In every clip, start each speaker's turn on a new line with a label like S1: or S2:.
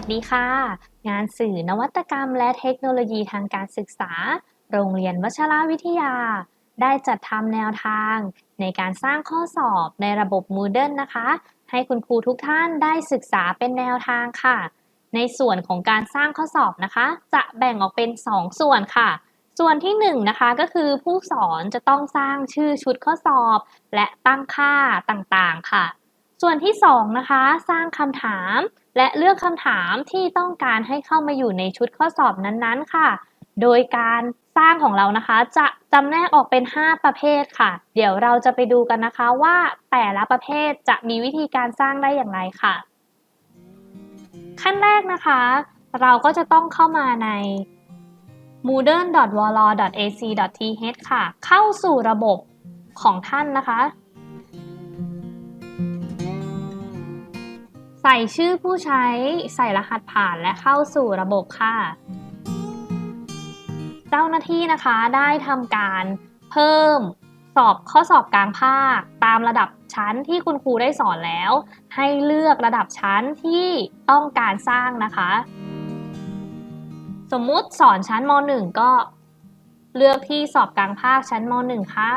S1: วัสดีค่ะ งานสื่อนวัตกรรมและเทคโนโลยีทางการศึกษา โรงเรียนวชรวิทยา ได้จัดทำแนวทาง ในการสร้างข้อสอบในระบบ Moodle นะคะ ให้คุณครูทุกท่านได้ศึกษาเป็นแนวทางค่ะ ในส่วนของการสร้างข้อสอบนะคะ จะแบ่งออกเป็น 2 ส่วนค่ะ ส่วนที่1นะคะก็คือผู้สอนจะต้องสร้างชื่อชุดข้อสอบ และตั้งค่าต่างๆค่ะ ส่วนที่2นะคะสร้างคำถาม และเลือกคำถามที่ต้องการให้เข้ามาอยู่ในชุดข้อสอบนั้นๆ ค่ะ โดยการสร้างของเรานะคะ จะจำแนกออกเป็น 5 ประเภทค่ะ เดี๋ยวเราจะไปดูกันนะคะว่าแต่ละประเภทจะมีวิธีการสร้างได้อย่างไรค่ะ ขั้นแรกนะคะ เราก็จะต้องเข้ามาใน moodle.wall.ac.th ค่ะ เข้าสู่ระบบของท่านนะคะ ใส่ชื่อผู้ใช้ ใส่รหัสผ่านและเข้าสู่ระบบค่ะ เจ้าหน้าที่นะคะได้ทำการเพิ่มสอบข้อสอบกลางภาค ตามระดับชั้นที่คุณครูได้สอนแล้ว ให้เลือกระดับชั้นที่ต้องการสร้างนะคะ สมมุติสอนชั้นม .1 ก็เลือกที่สอบกลางภาคชั้นม .1 ค่ะ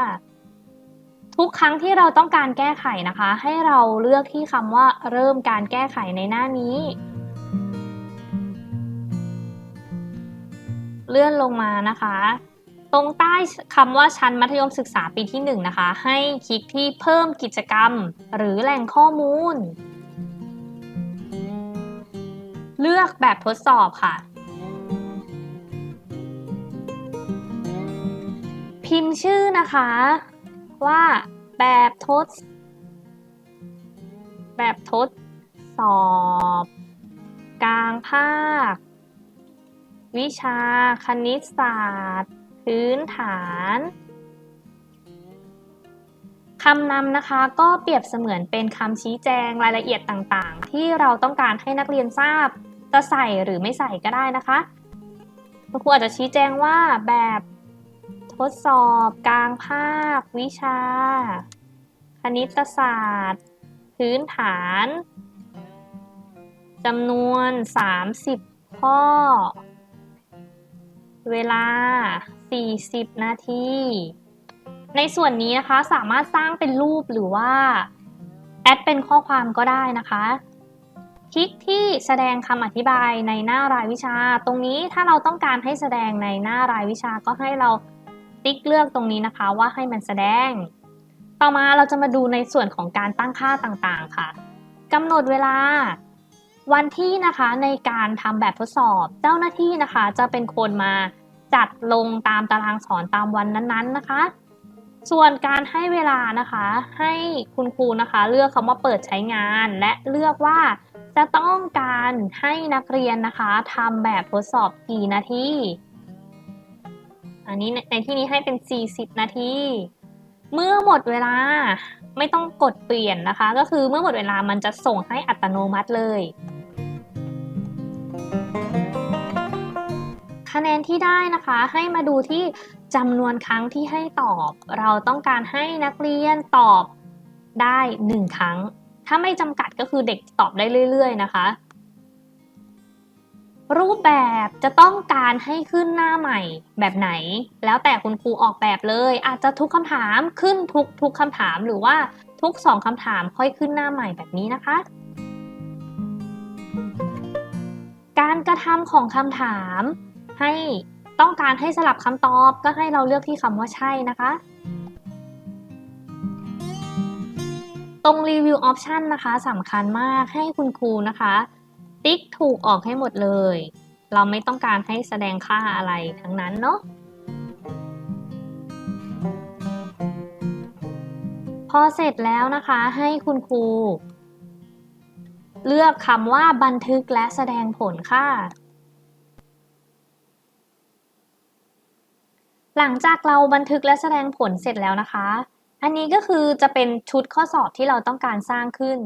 S1: ทุกครั้งที่เราต้องการแก้ไขนะคะ ให้เราเลือกที่คำว่าเริ่มการแก้ไขในหน้านี้ เลื่อนลงมานะคะ ตรงใต้คำว่าชั้นมัธยมศึกษาปีที่ 1 นะคะ ให้คลิกที่เพิ่มกิจกรรม หรือแหล่งข้อมูล เลือกแบบทดสอบค่ะพิมพ์ชื่อนะคะ ว่าแบบทด แบบทดสอบ กลางภาค วิชาคณิตศาสตร์ พื้นฐานคำนำนะคะก็เปรียบเสมือนเป็นคำชี้แจงรายละเอียดต่างๆ ที่เราต้องการให้นักเรียนทราบ จะใส่หรือไม่ใส่ก็ได้นะคะคุณครูอาจจะชี้แจงว่าแบบ ทดสอบกลางภาควิชา คณิตศาสตร์ พื้นฐานจำนวน 30 ข้อ เวลา 40 นาที ในส่วนนี้นะคะสามารถสร้างเป็นรูปหรือว่า แอดเป็นข้อความก็ได้นะคะ คลิกที่แสดงคำอธิบายในหน้ารายวิชา ตรงนี้ถ้าเราต้องการให้แสดงในหน้ารายวิชาก็ให้เรา ติ๊กเลือกตรงนี้นะคะว่าให้มันแสดง ต่อมาเราจะมาดูในส่วนของการตั้งค่าต่างๆค่ะกำหนดเวลา วันที่นะคะในการทำแบบทดสอบ เจ้าหน้าที่นะคะ จะเป็นคนมาจัดลงตามตารางสอนตามวันนั้นๆนะคะ ส่วนการให้เวลานะคะ ให้คุณครูนะคะ เลือกคำว่าเปิดใช้งาน และเลือกว่าจะต้องการให้นักเรียนนะคะทำแบบทดสอบกี่นาที อันนี้ในที่นี้ให้เป็น 40 นาที เมื่อหมดเวลาไม่ต้องกดเปลี่ยนนะคะ ก็คือเมื่อหมดเวลามันจะส่งให้อัตโนมัติเลย คะแนนที่ได้นะคะให้มาดูที่จำนวนครั้งที่ให้ตอบ เราต้องการให้นักเรียนตอบได้ 1 ครั้ง ถ้าไม่จำกัดก็คือเด็กตอบได้เรื่อย ๆ นะคะ รูปแบบจะต้องการให้ขึ้นหน้าใหม่แบบไหน แล้วแต่คุณครูออกแบบเลย อาจจะทุกคำถามขึ้นทุกทุกคำถามหรือว่าทุกสองคำถามค่อยขึ้นหน้าใหม่แบบนี้นะคะ การกระทำของคำถามให้ต้องการให้สลับคำตอบก็ให้เราเลือกที่คำว่าใช่นะคะ ตรงรีวิวออปชันนะคะสำคัญมากให้คุณครูนะคะ ติ๊กถูกออกให้หมดเลย เราไม่ต้องการให้แสดงค่าอะไรทั้งนั้นเนาะพอเสร็จแล้วนะคะให้คุณครู เลือกคำว่าบันทึกและแสดงผลค่ะ หลังจากเราบันทึกและแสดงผลเสร็จแล้วนะคะ อันนี้ก็คือจะเป็นชุดข้อสอบที่เราต้องการสร้างขึ้น